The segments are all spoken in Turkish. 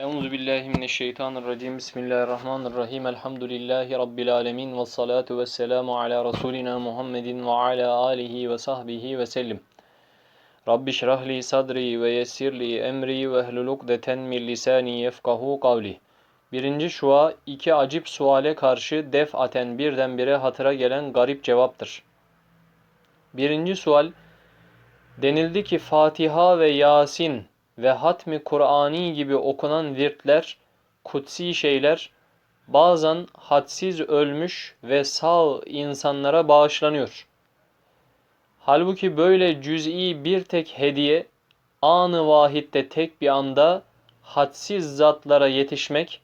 Euzu billahi mineşşeytanirracim. Bismillahirrahmanirrahim. Elhamdülillahi rabbil alamin ve salatu vesselamu ala rasulina Muhammedin ve ala alihi ve sahbihi ve sellim. Rabbi şrah li sadri ve yessir li emri ve ehlul ukdeten min lisani yefkahu kavli. Birinci şua iki acip suale karşı def aten birdenbire hatıra gelen garip cevaptır. Birinci sual denildi ki Fatiha ve Yasin ve hatmi Kur'ani gibi okunan virtler, kutsi şeyler bazen hadsiz ölmüş ve sağ insanlara bağışlanıyor. Halbuki böyle cüz'i bir tek hediye anı vahitte tek bir anda hadsiz zatlara yetişmek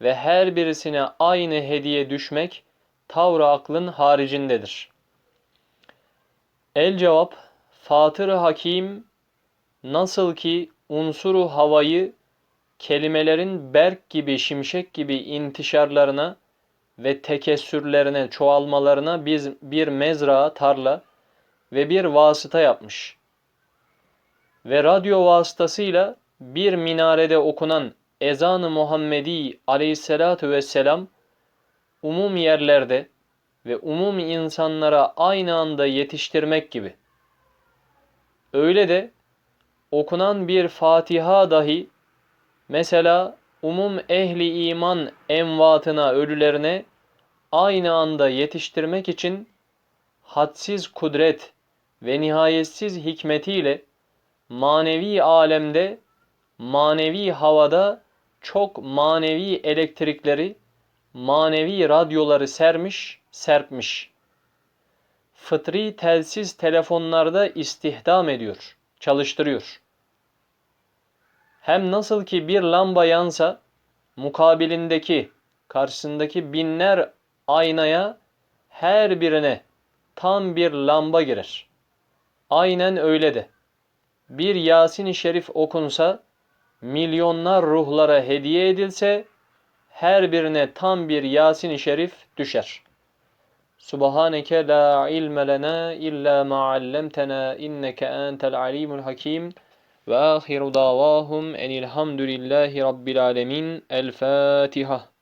ve her birisine aynı hediye düşmek tavrı aklın haricindedir. El cevap Fatır Hakim nasıl ki unsuru havayı kelimelerin berk gibi şimşek gibi intişarlarına ve tekessürlerine çoğalmalarına biz bir mezra, tarla ve bir vasıta yapmış. Ve radyo vasıtasıyla bir minarede okunan ezan-ı Muhammedi aleyhissalatu vesselam umum yerlerde ve umum insanlara aynı anda yetiştirmek gibi. Öyle de okunan bir Fatiha dahi mesela umum ehli iman envatına, ölülerine aynı anda yetiştirmek için hadsiz kudret ve nihayetsiz hikmetiyle manevi alemde, manevi havada çok manevi elektrikleri, manevi radyoları sermiş, serpmiş. Fıtri telsiz telefonlarda istihdam ediyor, çalıştırıyor. Hem nasıl ki bir lamba yansa mukabilindeki, karşısındaki binler aynaya her birine tam bir lamba girer. Aynen öyle de. Bir Yasin-i Şerif okunsa, milyonlar ruhlara hediye edilse, her birine tam bir Yasin-i Şerif düşer. Subhaneke la ilme lena illa ma allamtena inneke entel alimul hakim. Ve ahiru davahum enilhamdülillahi rabbil alemin. El Fatiha.